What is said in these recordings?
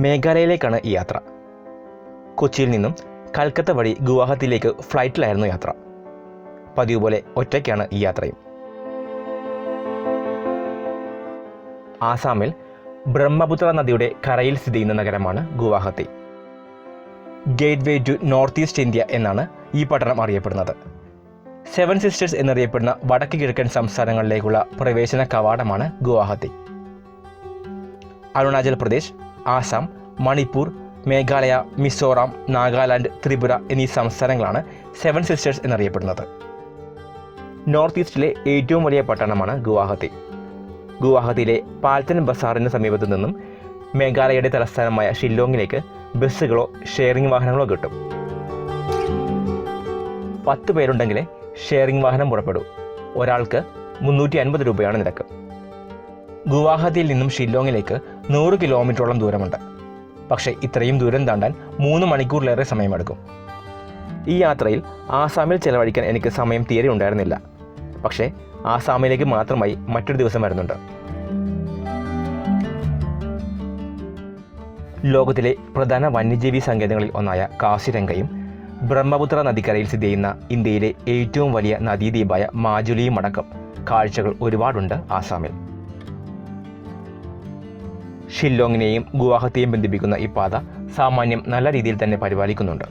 മേഘാലയയിലേക്കാണ് ഈ യാത്ര. കൊച്ചിയിൽ നിന്നും കൽക്കത്ത വഴി ഗുവാഹത്തിയിലേക്ക് ഫ്ലൈറ്റിലായിരുന്നു യാത്ര. പതിവ് പോലെ ഒറ്റയ്ക്കാണ് ഈ യാത്രയും. ആസാമിൽ ബ്രഹ്മപുത്ര നദിയുടെ കരയിൽ സ്ഥിതി ചെയ്യുന്ന നഗരമാണ് Guwahati. Gateway to north east India എന്നാണ് ഈ പട്ടണം അറിയപ്പെടുന്നത്. സെവൻ സിസ്റ്റേഴ്സ് എന്നറിയപ്പെടുന്ന വടക്ക് കിഴക്കൻ സംസ്ഥാനങ്ങളിലേക്കുള്ള പ്രവേശന കവാടമാണ് ഗുവാഹത്തി. അരുണാചൽ പ്രദേശ് ആസാം മണിപ്പൂർ മേഘാലയ മിസോറാം നാഗാലാൻഡ് ത്രിപുര എന്നീ സംസ്ഥാനങ്ങളാണ് സെവൻ സിസ്റ്റേഴ്സ് എന്നറിയപ്പെടുന്നത്. നോർത്ത് ഈസ്റ്റിലെ ഏറ്റവും വലിയ പട്ടണമാണ് ഗുവാഹത്തി. ഗുവാഹത്തിയിലെ പാൽത്തൻ ബസാറിന് സമീപത്തു നിന്നും മേഘാലയയുടെ തലസ്ഥാനമായ ഷില്ലോങ്ങിലേക്ക് ബസ്സുകളോ ഷെയറിംഗ് വാഹനങ്ങളോ കിട്ടും. പത്ത് പേരുണ്ടെങ്കിലേ ഷെയറിംഗ് വാഹനം പുറപ്പെടും. ഒരാൾക്ക് മുന്നൂറ്റി അൻപത് രൂപയാണ് നിരക്ക്. ഗുവാഹത്തിയിൽ നിന്നും ഷില്ലോങ്ങിലേക്ക് നൂറ് കിലോമീറ്ററോളം ദൂരമുണ്ട്. പക്ഷേ ഇത്രയും ദൂരം താണ്ടാൻ മൂന്ന് മണിക്കൂറിലേറെ സമയമെടുക്കും. ഈ യാത്രയിൽ ആസാമിൽ ചെലവഴിക്കാൻ എനിക്ക് സമയം തീരെ ഉണ്ടായിരുന്നില്ല. പക്ഷേ ആസാമിലേക്ക് മാത്രമായി മറ്റൊരു ദിവസം വരുന്നുണ്ട്. ലോകത്തിലെ പ്രധാന വന്യജീവി സങ്കേതങ്ങളിൽ ഒന്നായ കാസിരംഗയും ബ്രഹ്മപുത്ര നദിക്കരയിൽ സ്ഥിതി ചെയ്യുന്ന ഇന്ത്യയിലെ ഏറ്റവും വലിയ നദീദ്വീപായ മാജുലിയും അടക്കം കാഴ്ചകൾ ഒരുപാടുണ്ട് ആസാമിൽ. ഷില്ലോങ്ങിനെയും ഗുവാഹത്തിയെയും ബന്ധിപ്പിക്കുന്ന ഈ പാത സാമാന്യം നല്ല രീതിയിൽ തന്നെ പരിപാലിക്കുന്നുണ്ട്.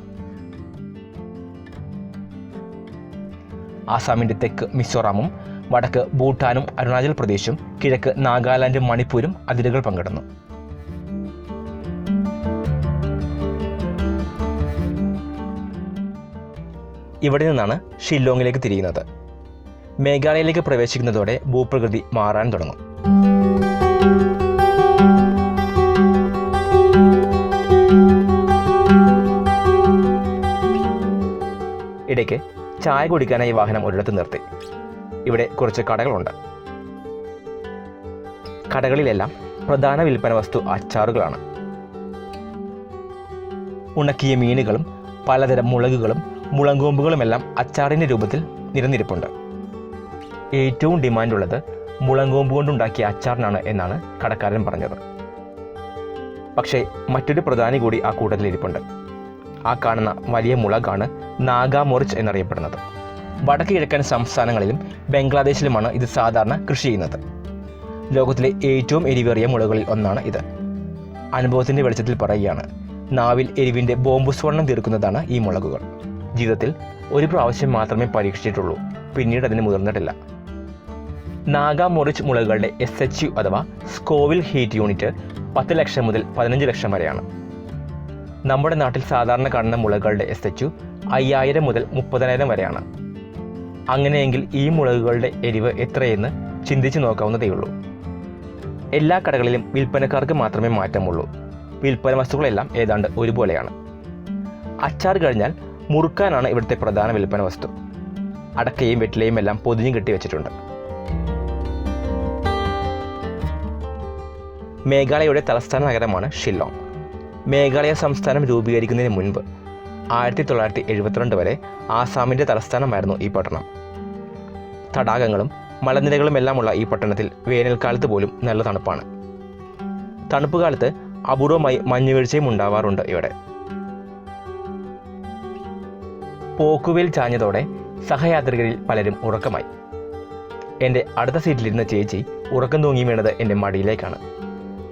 ആസാമിന്റെ തെക്ക് മിസോറാമും വടക്ക് ഭൂട്ടാനും അരുണാചൽ പ്രദേശും കിഴക്ക് നാഗാലാൻഡും മണിപ്പൂരും അതിരുകൾ പങ്കിടുന്നു. ഇവിടെ നിന്നാണ് ഷില്ലോങ്ങിലേക്ക് തിരിയുന്നത്. മേഘാലയയിലേക്ക് പ്രവേശിക്കുന്നതോടെ ഭൂപ്രകൃതി മാറാൻ തുടങ്ങും. ഇടയ്ക്ക് ചായ കുടിക്കാനായി വാഹനം ഒരിടത്ത് നിർത്തി. ഇവിടെ കുറച്ച് കടകളുണ്ട്. കടകളിലെല്ലാം പ്രധാന വിൽപ്പന വസ്തു അച്ചാറുകളാണ്. ഉണക്കിയ മീനുകളും പലതരം മുളകുകളും മുളങ്കോമ്പുകളുമെല്ലാം അച്ചാറിന്റെ രൂപത്തിൽ നിരന്നിരിപ്പുണ്ട്. ഏറ്റവും ഡിമാൻഡുള്ളത് മുളങ്കോമ്പ് കൊണ്ടുണ്ടാക്കിയ അച്ചാറിനാണ് എന്നാണ് കടക്കാരൻ പറഞ്ഞത്. പക്ഷേ മറ്റൊരു പ്രധാനി കൂടി ആ കൂട്ടത്തിൽ ഇരിപ്പുണ്ട് ആ കാണുന്ന വലിയ മുളകാണ് നാഗാമൊറിച്ച് എന്നറിയപ്പെടുന്നത്. വടക്ക് കിഴക്കൻ സംസ്ഥാനങ്ങളിലും ബംഗ്ലാദേശിലുമാണ് ഇത് സാധാരണ കൃഷി ചെയ്യുന്നത്. ലോകത്തിലെ ഏറ്റവും എരിവേറിയ മുളകളിൽ ഒന്നാണ് ഇത്. അനുഭവത്തിന്റെ വെളിച്ചത്തിൽ പറയുകയാണ് നാവിൽ എരിവിന്റെ ബോംബ് സ്വർണം തീർക്കുന്നതാണ് ഈ മുളകുകൾ. ജീവിതത്തിൽ ഒരു പ്രാവശ്യം മാത്രമേ പരീക്ഷിച്ചിട്ടുള്ളൂ പിന്നീട് അതിന് മുതിർന്നിട്ടില്ല. നാഗാമൊറിച്ച് മുളകുകളുടെ എസ് എച്ച് യു അഥവാ സ്കോവിൽ ഹീറ്റ് യൂണിറ്റ് പത്ത് ലക്ഷം മുതൽ പതിനഞ്ച് ലക്ഷം വരെയാണ്. നമ്മുടെ നാട്ടിൽ സാധാരണ കാണുന്ന മുളകുകളുടെ എസ് എച്ച് യു അയ്യായിരം മുതൽ മുപ്പതിനായിരം വരെയാണ്. അങ്ങനെയെങ്കിൽ ഈ മുളകുകളുടെ എരിവ് എത്രയെന്ന് ചിന്തിച്ചു നോക്കാവുന്നതേയുള്ളൂ എല്ലാ കടകളിലും വിൽപ്പനക്കാർക്ക് മാത്രമേ മാറ്റമുള്ളൂ. വിൽപ്പന വസ്തുക്കളെല്ലാം ഏതാണ്ട് ഒരുപോലെയാണ്. അച്ചാർ കഴിഞ്ഞാൽ മുറുക്കാനാണ് ഇവിടുത്തെ പ്രധാന വിൽപ്പന വസ്തു. അടക്കയും വെറ്റിലയും എല്ലാം പൊതിഞ്ഞു കെട്ടി വെച്ചിട്ടുണ്ട്. മേഘാലയയുടെ തലസ്ഥാന നഗരമാണ് ഷില്ലോങ്. മേഘാലയ സംസ്ഥാനം രൂപീകരിക്കുന്നതിന് മുൻപ് ആയിരത്തി തൊള്ളായിരത്തി എഴുപത്തിരണ്ട് വരെ ആസാമിന്റെ തലസ്ഥാനമായിരുന്നു ഈ പട്ടണം. തടാകങ്ങളും മലനിരകളും മലനിരകളുമെല്ലാമുള്ള ഈ പട്ടണത്തിൽ വേനൽക്കാലത്ത് പോലും നല്ല തണുപ്പാണ്. തണുപ്പ് കാലത്ത് അപൂർവമായി മഞ്ഞുവീഴ്ചയും ഉണ്ടാവാറുണ്ട് ഇവിടെ. പോക്കുവേൽ ചാഞ്ഞതോടെ സഹയാത്രികരിൽ പലരും ഉറക്കമായി. എന്റെ അടുത്ത സീറ്റിലിരുന്ന ചേച്ചി ഉറക്കം തൂങ്ങി വീണത് എന്റെ മടിയിലേക്കാണ്.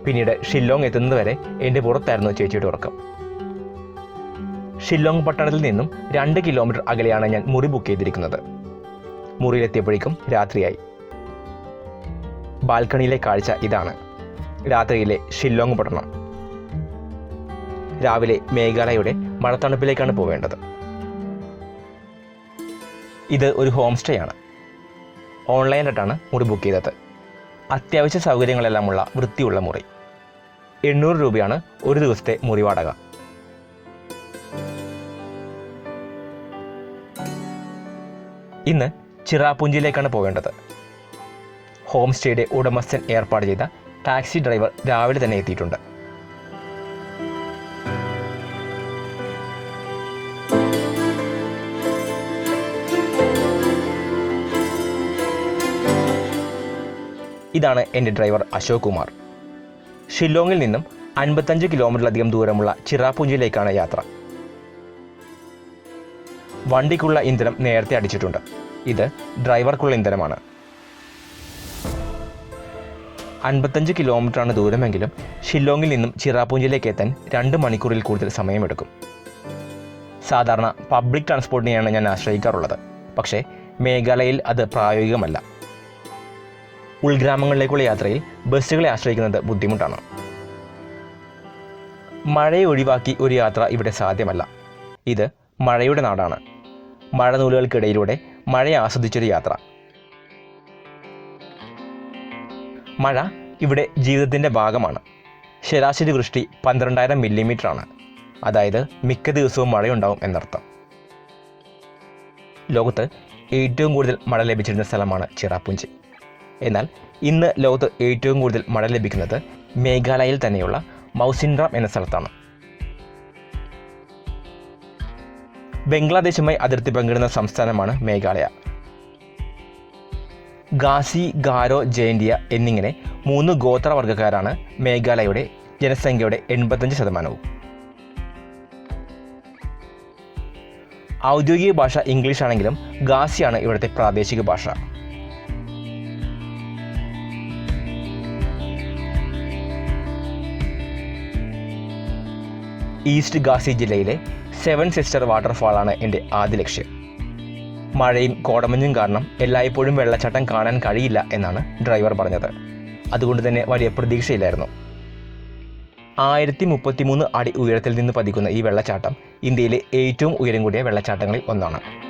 പിന്നീട് ഷില്ലോങ് എത്തുന്നതുവരെ എന്റെ പുറത്തായിരുന്നു ചേച്ചിയുടെ ഉറക്കം. ഷില്ലോങ് പട്ടണത്തിൽ നിന്നും രണ്ട് കിലോമീറ്റർ അകലെയാണ് ഞാൻ മുറി ബുക്ക് ചെയ്തിരിക്കുന്നത്. മുറിയിലെത്തിയപ്പോഴേക്കും രാത്രിയായി. ബാൽക്കണിയിലെ കാഴ്ച ഇതാണ്. രാത്രിയിലെ ഷില്ലോങ് പട്ടണം. രാവിലെ മേഘാലയയുടെ മഴത്തണുപ്പിലേക്കാണ് പോവേണ്ടത്. ഇത് ഒരു ഹോം സ്റ്റേ ആണ്. ഓൺലൈനായിട്ടാണ് മുറി ബുക്ക് ചെയ്തത്. അത്യാവശ്യ സൗകര്യങ്ങളെല്ലാമുള്ള വൃത്തിയുള്ള മുറി. എണ്ണൂറ് രൂപയാണ് ഒരു ദിവസത്തെ മുറി വാടക. ഇന്ന് ചിറാപുഞ്ചിയിലേക്കാണ് പോകേണ്ടത്. ഹോം സ്റ്റേയുടെ ഉടമസ്ഥൻ ഏർപ്പാട് ചെയ്ത ടാക്സി ഡ്രൈവർ രാവിലെ തന്നെ എത്തിയിട്ടുണ്ട്. ഇതാണ് എന്റെ ഡ്രൈവർ അശോക് കുമാർ. ഷില്ലോങ്ങിൽ നിന്നും അൻപത്തഞ്ച് കിലോമീറ്ററിലധികം ദൂരമുള്ള ചിറാപുഞ്ചിയിലേക്കാണ് യാത്ര. വണ്ടിക്കുള്ള ഇന്ധനം നേരത്തെ അടിച്ചിട്ടുണ്ട്. ഇത് ഡ്രൈവർക്കുള്ള ഇന്ധനമാണ്. അൻപത്തഞ്ച് കിലോമീറ്ററാണ് ദൂരമെങ്കിലും ഷില്ലോങ്ങിൽ നിന്നും ചിറാപൂഞ്ചിയിലേക്ക് എത്താൻ രണ്ട് മണിക്കൂറിൽ കൂടുതൽ സമയമെടുക്കും. സാധാരണ പബ്ലിക് ട്രാൻസ്പോർട്ടിനെയാണ് ഞാൻ ആശ്രയിക്കാറുള്ളത്. പക്ഷേ മേഘാലയയിൽ അത് പ്രായോഗികമല്ല. ഉൾഗ്രാമങ്ങളിലേക്കുള്ള യാത്രയിൽ ബസ്സുകളെ ആശ്രയിക്കുന്നത് ബുദ്ധിമുട്ടാണ്. മഴയെ ഒഴിവാക്കി ഒരു യാത്ര ഇവിടെ സാധ്യമല്ല. ഇത് മഴയുടെ നാടാണ്. മഴനൂലുകൾക്കിടയിലൂടെ മഴയെ ആസ്വദിച്ചൊരു യാത്ര. മഴ ഇവിടെ ജീവിതത്തിന്റെ ഭാഗമാണ്. ശരാശരി വൃഷ്ടി പന്ത്രണ്ടായിരം മില്ലിമീറ്ററാണ്. അതായത് മിക്ക ദിവസവും മഴയുണ്ടാവും എന്നർത്ഥം. ലോകത്ത് ഏറ്റവും കൂടുതൽ മഴ ലഭിച്ചിരുന്ന സ്ഥലമാണ് ചിറാപ്പുഞ്ചി എന്നാൽ ഇന്ന് ലോകത്ത് ഏറ്റവും കൂടുതൽ മഴ ലഭിക്കുന്നത് മേഘാലയയിൽ തന്നെയുള്ള മൗസിൻഡ്രാം എന്ന സ്ഥലത്താണ്. ബംഗ്ലാദേശുമായി അതിർത്തി പങ്കിടുന്ന സംസ്ഥാനമാണ് മേഘാലയ. ഗാസി ഗാരോ ജയന്തിയ എന്നിങ്ങനെ മൂന്ന് ഗോത്രവർഗക്കാരാണ് മേഘാലയയുടെ ജനസംഖ്യയുടെ എൺപത്തഞ്ച് ശതമാനവും. ഔദ്യോഗിക ഭാഷ ഇംഗ്ലീഷ് ആണെങ്കിലും ഗാസിയാണ് ഇവിടുത്തെ പ്രാദേശിക ഭാഷ. ഈസ്റ്റ് ഗാസി ജില്ലയിലെ സെവൻ സിസ്റ്റർ വാട്ടർഫാളാണ് എന്റെ ആദ്യ ലക്ഷ്യം. മഴയും കോടമഞ്ഞും കാരണം എല്ലായ്പ്പോഴും വെള്ളച്ചാട്ടം കാണാൻ കഴിയില്ല എന്നാണ് ഡ്രൈവർ പറഞ്ഞത്. അതുകൊണ്ട് തന്നെ വലിയ പ്രതീക്ഷയില്ലായിരുന്നു. ആയിരത്തി മുപ്പത്തിമൂന്ന് അടി ഉയരത്തിൽ നിന്ന് പതിക്കുന്ന ഈ വെള്ളച്ചാട്ടം ഇന്ത്യയിലെ ഏറ്റവും ഉയരം കൂടിയ വെള്ളച്ചാട്ടങ്ങളിൽ ഒന്നാണ്.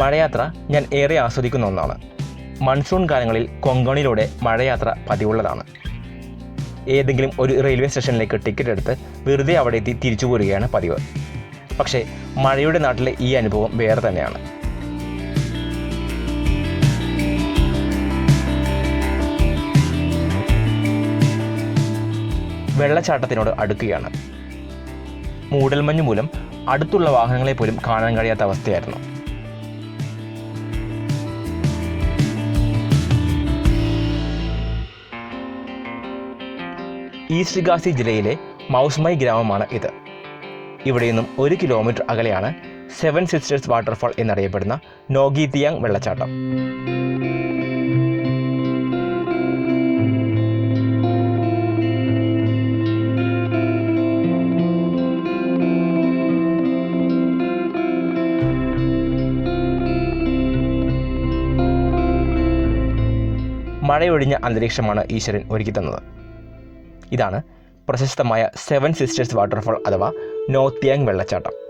മഴയാത്ര ഞാൻ ഏറെ ആസ്വദിക്കുന്ന ഒന്നാണ്. മൺസൂൺ കാലങ്ങളിൽ കൊങ്കണിലൂടെ മഴയാത്ര പതിവുള്ളതാണ്. ഏതെങ്കിലും ഒരു റെയിൽവേ സ്റ്റേഷനിലേക്ക് ടിക്കറ്റ് എടുത്ത് വെറുതെ അവിടെ എത്തി തിരിച്ചു പോരുകയാണ് പതിവ്. പക്ഷേ മഴയുടെ നാട്ടിലെ ഈ അനുഭവം വേറെ തന്നെയാണ്. വെള്ളച്ചാട്ടത്തിനോട് അടുക്കുകയാണ്. മൂടൽമഞ്ഞ് മൂലം അടുത്തുള്ള വാഹനങ്ങളെ പോലും കാണാൻ കഴിയാത്ത അവസ്ഥയായിരുന്നു. ഈസ്റ്റ് ഗാസി ജില്ലയിലെ മൗസ്മൈ ഗ്രാമമാണ് ഇത്. ഇവിടെ നിന്നും ഒരു കിലോമീറ്റർ അകലെയാണ് സെവൻ സിസ്റ്റേഴ്സ് വാട്ടർഫാൾ എന്നറിയപ്പെടുന്ന നോഗീതിയാങ് വെള്ളച്ചാട്ടം. മഴയൊഴിഞ്ഞ അന്തരീക്ഷമാണ് ഈശ്വരൻ ഒരുക്കി തന്നത്. ഇതാണ് പ്രശസ്തമായ സെവൻ സിസ്റ്റേഴ്സ് വാട്ടർഫാൾ അഥവാ നോത്തിയാങ് വെള്ളച്ചാട്ടം.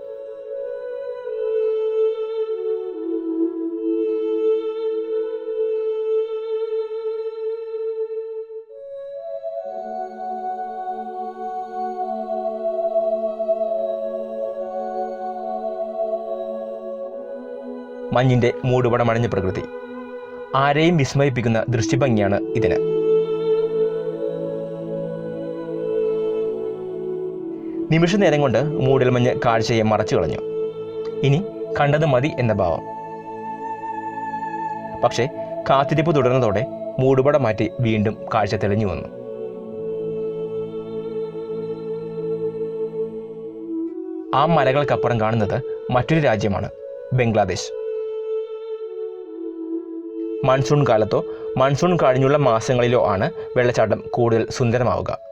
മഞ്ഞിന്റെ മൂടുപടമണിഞ്ഞ പ്രകൃതി. ആരെയും വിസ്മയിപ്പിക്കുന്ന ദൃശ്യഭംഗിയാണ് ഇതിന്. നിമിഷ നേരം കൊണ്ട് മൂടൽമഞ്ഞ് കാഴ്ചയെ മറച്ചു കളഞ്ഞു. ഇനി കണ്ടത് മതി എന്ന ഭാവം. പക്ഷേ കാത്തിരിപ്പ് തുടർന്നതോടെ മൂടുപട മാറ്റി വീണ്ടും കാഴ്ച തെളിഞ്ഞു വന്നു. ആ മലകൾക്കപ്പുറം കാണുന്നത് മറ്റൊരു രാജ്യമാണ് ബംഗ്ലാദേശ്. മൺസൂൺ കാലത്തോ മൺസൂൺ കഴിഞ്ഞുള്ള മാസങ്ങളിലോ ആണ് വെള്ളച്ചാട്ടം കൂടുതൽ സുന്ദരമാവുക.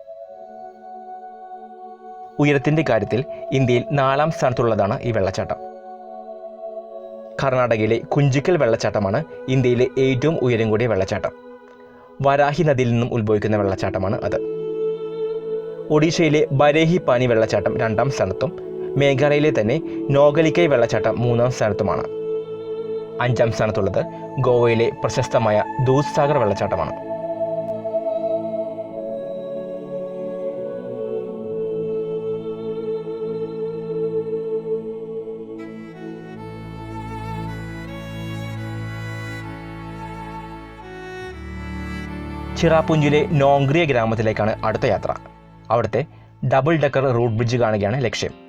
ഉയരത്തിന്റെ കാര്യത്തിൽ ഇന്ത്യയിൽ നാലാം സ്ഥാനത്തുള്ളതാണ് ഈ വെള്ളച്ചാട്ടം. കർണാടകയിലെ കുഞ്ചിക്കൽ വെള്ളച്ചാട്ടമാണ് ഇന്ത്യയിലെ ഏറ്റവും ഉയരം കൂടിയ വെള്ളച്ചാട്ടം. വരാഹി നദിയിൽ നിന്നും ഉത്ഭവിക്കുന്ന വെള്ളച്ചാട്ടമാണ് അത്. ഒഡീഷയിലെ ബരേഹി പാനി വെള്ളച്ചാട്ടം രണ്ടാം സ്ഥാനത്തും മേഘാലയയിലെ തന്നെ നോഗലിക്കൈ വെള്ളച്ചാട്ടം മൂന്നാം സ്ഥാനത്തുമാണ്. അഞ്ചാം സ്ഥാനത്തുള്ളത് ഗോവയിലെ പ്രശസ്തമായ ദൂത്സാഗർ വെള്ളച്ചാട്ടമാണ്. ചിറാപുഞ്ചിലെ നോങ്ക്രിയ ഗ്രാമത്തിലേക്കാണ് അടുത്ത യാത്ര. അവിടുത്തെ ഡബിൾ ഡെക്കർ റോഡ് ബ്രിഡ്ജ് കാണുകയാണ് ലക്ഷ്യം.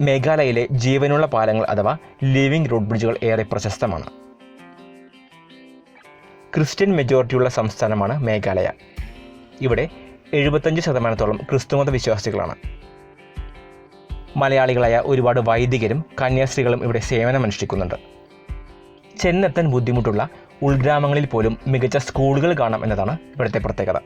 മേഘാലയയിലെ ജീവനുള്ള പാലങ്ങൾ അഥവാ ലിവിംഗ് റോഡ് ബ്രിഡ്ജുകൾ ഏറെ പ്രശസ്തമാണ്. ക്രിസ്ത്യൻ മെജോറിറ്റിയുള്ള സംസ്ഥാനമാണ് മേഘാലയ. ഇവിടെ എഴുപത്തഞ്ച് ശതമാനത്തോളം ക്രിസ്തുമത വിശ്വാസികളാണ്. മലയാളികളായ ഒരുപാട് വൈദികരും കന്യാസ്ത്രീകളും ഇവിടെ സേവനമനുഷ്ഠിക്കുന്നുണ്ട്. ചെന്നെത്താൻ ബുദ്ധിമുട്ടുള്ള ഉൾഗ്രാമങ്ങളിൽ പോലും മികച്ച സ്കൂളുകൾ കാണാം എന്നതാണ് ഇവിടുത്തെ പ്രത്യേകത.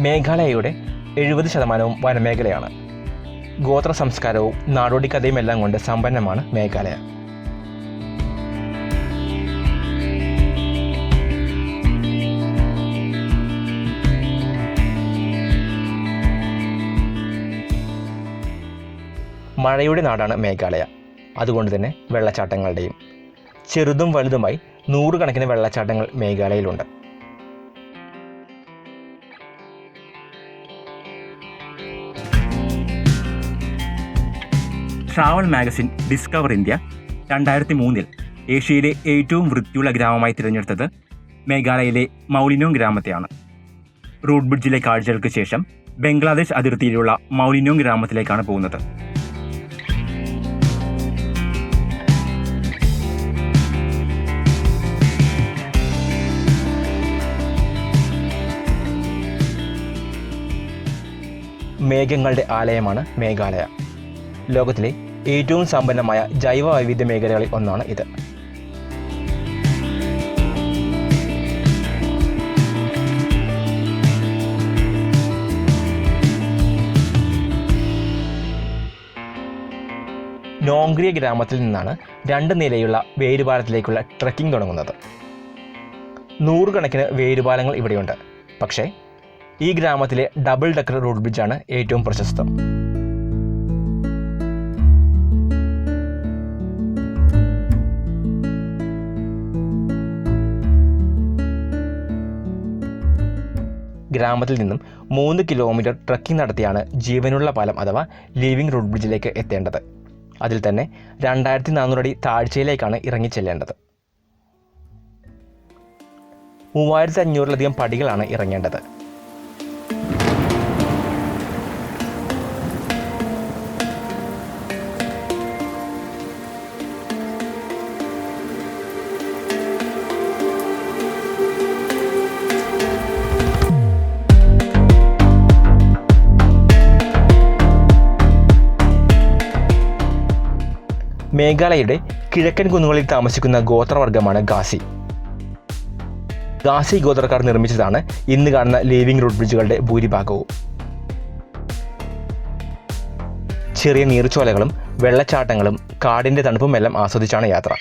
മേഘാലയയുടെ എഴുപത് ശതമാനവും വനമേഖലയാണ്. ഗോത്ര സംസ്കാരവും നാടോടി കഥയും എല്ലാം കൊണ്ട് സമ്പന്നമാണ് മേഘാലയ. മഴയുടെ നാടാണ് മേഘാലയ. അതുകൊണ്ട് തന്നെ വെള്ളച്ചാട്ടങ്ങളുടെയും ചെറുതും വലുതുമായി നൂറുകണക്കിന് വെള്ളച്ചാട്ടങ്ങൾ മേഘാലയയിലുണ്ട്. ട്രാവൽ മാഗസിൻ ഡിസ്കവർ ഇന്ത്യ രണ്ടായിരത്തി മൂന്നിൽ ഏഷ്യയിലെ ഏറ്റവും വൃത്തിയുള്ള ഗ്രാമമായി തിരഞ്ഞെടുത്തത് മേഘാലയയിലെ മൗലിനോങ് ഗ്രാമത്തെയാണ്. റൂട്ട് ബ്രിഡ്ജിലെ കാഴ്ചകൾക്ക് ശേഷം ബംഗ്ലാദേശ് അതിർത്തിയിലുള്ള മൗലിനോങ് ഗ്രാമത്തിലേക്കാണ് പോകുന്നത്. മേഘങ്ങളുടെ ആലയമാണ് മേഘാലയ. ലോകത്തിലെ ഏറ്റവും സമ്പന്നമായ ജൈവ വൈവിധ്യ മേഖലകളിൽ ഒന്നാണ് ഇത്. നോങ്ക്രിയ ഗ്രാമത്തിൽ നിന്നാണ് രണ്ട് നിലയുള്ള വേരുപാലത്തിലേക്കുള്ള ട്രക്കിംഗ് തുടങ്ങുന്നത്. നൂറുകണക്കിന് വേരുപാലങ്ങൾ ഇവിടെയുണ്ട്. പക്ഷേ ഈ ഗ്രാമത്തിലെ ഡബിൾ ഡക്കർ റോഡ് ബ്രിഡ്ജാണ് ഏറ്റവും പ്രശസ്തം. ഗ്രാമത്തിൽ നിന്നും മൂന്ന് കിലോമീറ്റർ ട്രക്കിംഗ് നടത്തിയാണ് ജീവനുള്ള പാലം അഥവാ ലിവിംഗ് റോഡ് ബ്രിഡ്ജിലേക്ക് എത്തേണ്ടത്. അതിൽ തന്നെ രണ്ടായിരത്തി നാനൂറടി താഴ്ചയിലേക്കാണ് ഇറങ്ങിച്ചെല്ലേണ്ടത്. മൂവായിരത്തി അഞ്ഞൂറിലധികം പടികളാണ് ഇറങ്ങേണ്ടത്. മേഘാലയയുടെ കിഴക്കൻ കുന്നുകളിൽ താമസിക്കുന്ന ഗോത്രവർഗമാണ് ഗാസി ഗാസി ഗോത്രക്കാർ നിർമ്മിച്ചതാണ് ഇന്ന് കാണുന്ന ലിവിംഗ് റോഡ് ബ്രിഡ്ജുകളുടെ ഭൂരിഭാഗവും. ചെറിയ നീർച്ചോലകളും വെള്ളച്ചാട്ടങ്ങളും കാടിന്റെ തണുപ്പുമെല്ലാം ആസ്വദിച്ചാണ് യാത്ര.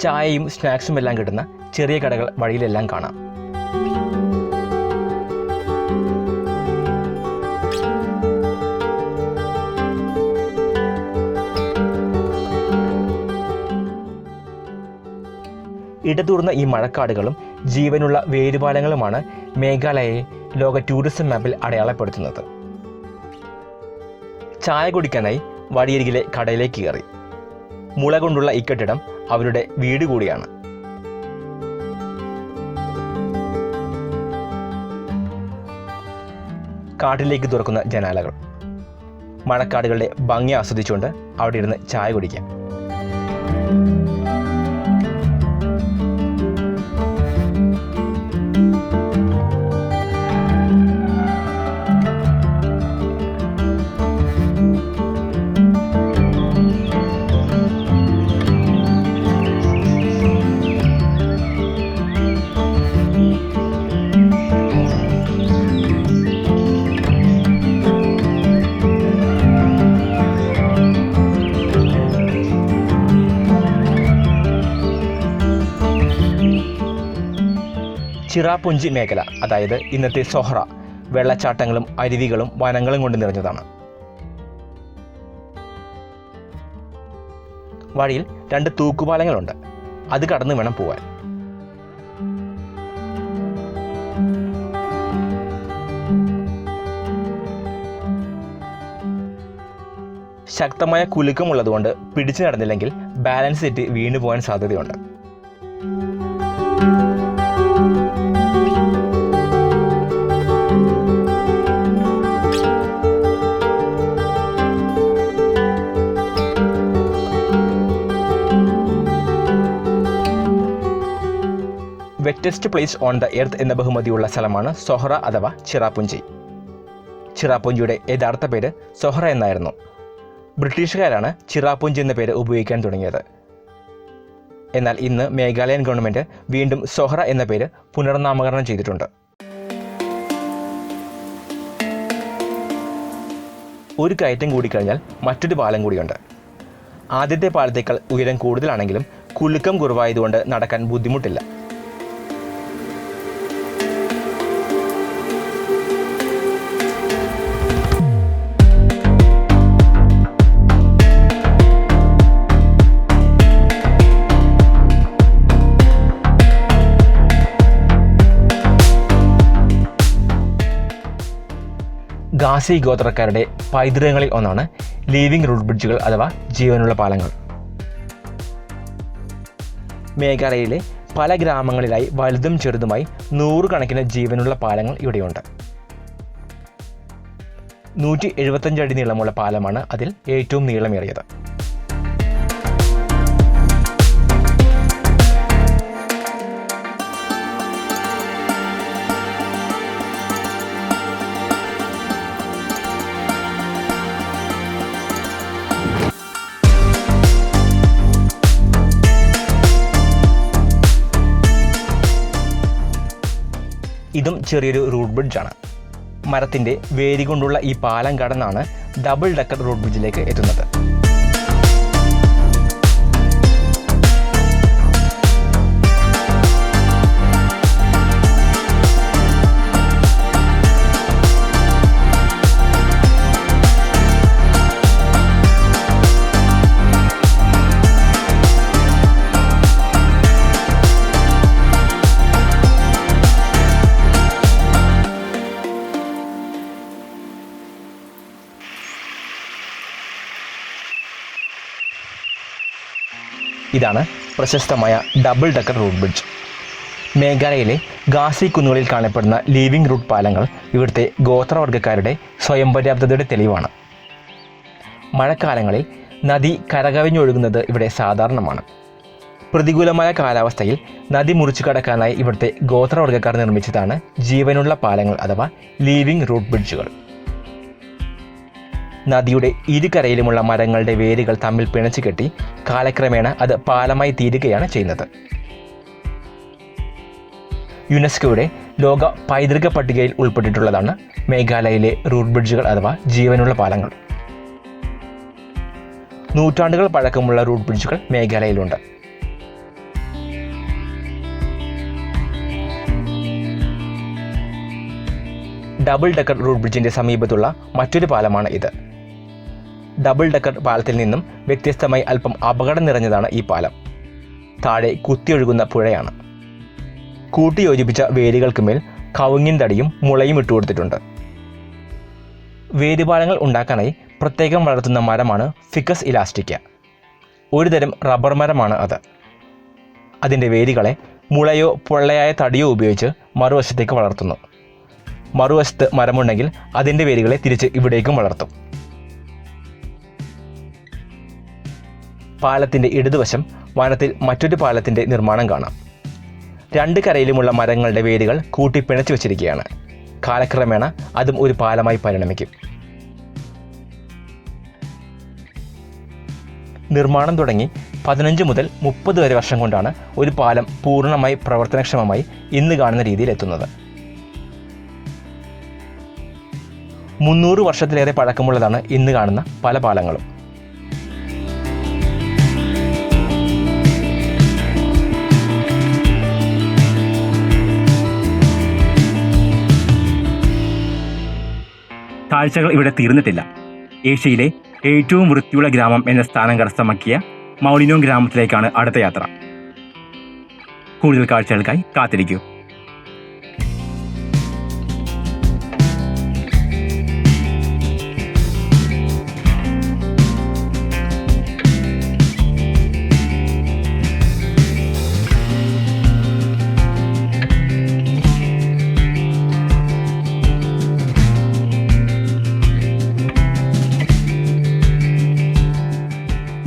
ചായയും സ്നാക്സും എല്ലാം കിട്ടുന്ന ചെറിയ കടകൾ വഴിയിലെല്ലാം കാണാം. ഇടതൂർന്ന ഈ മഴക്കാടുകളും ജീവനുള്ള വേരുപാലങ്ങളുമാണ് മേഘാലയയെ ലോക ടൂറിസം മാപ്പിൽ അടയാളപ്പെടുത്തുന്നത്. ചായ കുടിക്കാനായി വടിയരികിലെ കടയിലേക്ക് കയറി. മുള കൊണ്ടുള്ള ഈ കെട്ടിടം അവരുടെ വീട് കൂടിയാണ്. കാട്ടിലേക്ക് തുറക്കുന്ന ജനാലകൾ. മഴക്കാടുകളുടെ ഭംഗി ആസ്വദിച്ചുകൊണ്ട് അവിടെ ഇരുന്ന് ചായ കുടിക്കാം. ചിറാപുഞ്ചി മേഖല അതായത് ഇന്നത്തെ സൊഹ്റ വെള്ളച്ചാട്ടങ്ങളും അരുവികളും വനങ്ങളും കൊണ്ട് നിറഞ്ഞതാണ്. വഴിയിൽ രണ്ട് തൂക്കുപാലങ്ങളുണ്ട്. അത് കടന്നു വേണം പോവാൻ. ശക്തമായ കുലുക്കമുള്ളതുകൊണ്ട് പിടിച്ചു നടന്നില്ലെങ്കിൽ ബാലൻസ് തെറ്റി വീണു പോകാൻ സാധ്യതയുണ്ട്. Wettest place on the earth എന്ന ബഹുമതിയുള്ള സ്ഥലമാണ് സൊഹ്റ അഥവാ ചിറാപുഞ്ചി. ചിറാപുഞ്ചിയുടെ യഥാർത്ഥ പേര് സൊഹ്റ എന്നായിരുന്നു. ബ്രിട്ടീഷുകാരാണ് ചിറാപുഞ്ചി എന്ന പേര് ഉപയോഗിക്കാൻ തുടങ്ങിയത്. എന്നാൽ ഇന്ന് മേഘാലയൻ ഗവൺമെന്റ് വീണ്ടും സൊഹ്റ എന്ന പേര് പുനർനാമകരണം ചെയ്തിട്ടുണ്ട്. ഒരു കയറ്റം കൂടി കഴിഞ്ഞാൽ മറ്റൊരു പാലം കൂടിയുണ്ട്. ആദ്യത്തെ പാലത്തേക്കാൾ ഉയരം കൂടുതലാണെങ്കിലും കുലുക്കം കുറവായതുകൊണ്ട് നടക്കാൻ ബുദ്ധിമുട്ടില്ല. ഗാസി ഗോത്രക്കാരുടെ പൈതൃകങ്ങളിൽ ഒന്നാണ് ലീവിംഗ് റൂട്ട് ബ്രിഡ്ജുകൾ അഥവാ ജീവനുള്ള പാലങ്ങൾ മേഘാലയയിലെ പല ഗ്രാമങ്ങളിലായി വലുതും ചെറുതുമായി നൂറുകണക്കിന് ജീവനുള്ള പാലങ്ങൾ ഇവിടെയുണ്ട്. നൂറ്റി എഴുപത്തഞ്ച് അടി നീളമുള്ള പാലമാണ് അതിൽ ഏറ്റവും നീളമേറിയത്. ഇതും ചെറിയൊരു റൂട്ട് ബ്രിഡ്ജാണ്. മരത്തിന്റെ വേരി കൊണ്ടുള്ള ഈ പാലം കടന്നാണ് ഡബിൾ ഡക്കർ റോഡ് ബ്രിഡ്ജിലേക്ക് എത്തുന്നത്. ഇതാണ് പ്രശസ്തമായ ഡബിൾ ഡക്കർ റൂട്ട് ബ്രിഡ്ജ്. മേഘാലയയിലെ ഗാസി കുന്നുകളിൽ കാണപ്പെടുന്ന ലീവിംഗ് റൂട്ട് പാലങ്ങൾ ഇവിടുത്തെ ഗോത്രവർഗക്കാരുടെ സ്വയം പര്യാപ്തതയുടെ തെളിവാണ്. മഴക്കാലങ്ങളിൽ നദി കരകവിഞ്ഞൊഴുകുന്നത് ഇവിടെ സാധാരണമാണ്. പ്രതികൂലമായ കാലാവസ്ഥയിൽ നദി മുറിച്ചു കടക്കാനായി ഇവിടുത്തെ ഗോത്രവർഗക്കാർ നിർമ്മിച്ചതാണ് ജീവനുള്ള പാലങ്ങൾ അഥവാ ലീവിംഗ് റൂട്ട് ബ്രിഡ്ജുകൾ. നദിയുടെ ഇരുകരയിലുമുള്ള മരങ്ങളുടെ വേരുകൾ തമ്മിൽ പിണച്ചു കെട്ടി കാലക്രമേണ അത് പാലമായി തീരുകയാണ് ചെയ്യുന്നത്. യുനെസ്കോയുടെ ലോക പൈതൃക പട്ടികയിൽ ഉൾപ്പെട്ടിട്ടുള്ളതാണ് മേഘാലയയിലെ റൂട്ട് ബ്രിഡ്ജുകൾ അഥവാ ജീവനുള്ള പാലങ്ങൾ. നൂറ്റാണ്ടുകൾ പഴക്കമുള്ള റൂട്ട് ബ്രിഡ്ജുകൾ മേഘാലയയിലുണ്ട്. ഡബിൾ ഡക്കർ റൂട്ട് ബ്രിഡ്ജിന്റെ സമീപത്തുള്ള മറ്റൊരു പാലമാണ് ഇത്. ഡബിൾ ഡക്കർ പാലത്തിൽ നിന്നും വ്യത്യസ്തമായി അല്പം അപകടം നിറഞ്ഞതാണ് ഈ പാലം. താഴെ കുത്തിയൊഴുകുന്ന പുഴയാണ്. കൂട്ടിയോജിപ്പിച്ച വേരുകൾക്ക് മേൽ കവുങ്ങിൻ തടിയും മുളയും ഇട്ടുകൊടുത്തിട്ടുണ്ട് വേരുപാലങ്ങൾ ഉണ്ടാക്കാനായി പ്രത്യേകം വളർത്തുന്ന മരമാണ് ഫിക്കസ് ഇലാസ്റ്റിക്ക. ഒരുതരം റബ്ബർ മരമാണ് അത്. അതിന്റെ വേരുകളെ മുളയോ പൊള്ളയായ തടിയോ ഉപയോഗിച്ച് മറുവശത്തേക്ക് വളർത്തുന്നു. മറുവശത്ത് മരമുണ്ടെങ്കിൽ അതിന്റെ വേരുകളെ തിരിച്ച് ഇവിടേക്കും വളർത്തും. പാലത്തിന്റെ ഇടതുവശം വനത്തിൽ മറ്റൊരു പാലത്തിന്റെ നിർമ്മാണം കാണാം. രണ്ട് കരയിലുമുള്ള മരങ്ങളുടെ വേരുകൾ കൂട്ടി പിണച്ചു വച്ചിരിക്കുകയാണ്. കാലക്രമേണ അതും ഒരു പാലമായി പരിണമിക്കും. നിർമ്മാണം തുടങ്ങി പതിനഞ്ച് മുതൽ മുപ്പത് വരെ വർഷം കൊണ്ടാണ് ഒരു പാലം പൂർണമായി പ്രവർത്തനക്ഷമമായി ഇന്ന് കാണുന്ന രീതിയിൽ എത്തുന്നത്. മുന്നൂറ് വർഷത്തിലേറെ പഴക്കമുള്ളതാണ് ഇന്ന് കാണുന്ന പല പാലങ്ങളും. കാഴ്ചകൾ ഇവിടെ തീർന്നിട്ടില്ല. ഏഷ്യയിലെ ഏറ്റവും വൃത്തിയുള്ള ഗ്രാമം എന്ന സ്ഥാനം കരസ്ഥമാക്കിയ മൗലിനോ ഗ്രാമത്തിലേക്കാണ് അടുത്ത യാത്ര. കൂടുതൽ കാഴ്ചകൾക്കായി കാത്തിരിക്കൂ.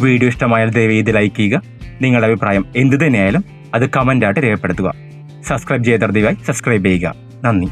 വീഡിയോ ഇഷ്ടമായാൽ ദയവ് ചെയ്ത് ലൈക്ക് ചെയ്യുക. നിങ്ങളുടെ അഭിപ്രായം എന്ത് തന്നെയായാലും അത് കമന്റായിട്ട് രേഖപ്പെടുത്തുക. സബ്സ്ക്രൈബ് ചെയ്ത ദയവായി സബ്സ്ക്രൈബ് ചെയ്യുക. നന്ദി.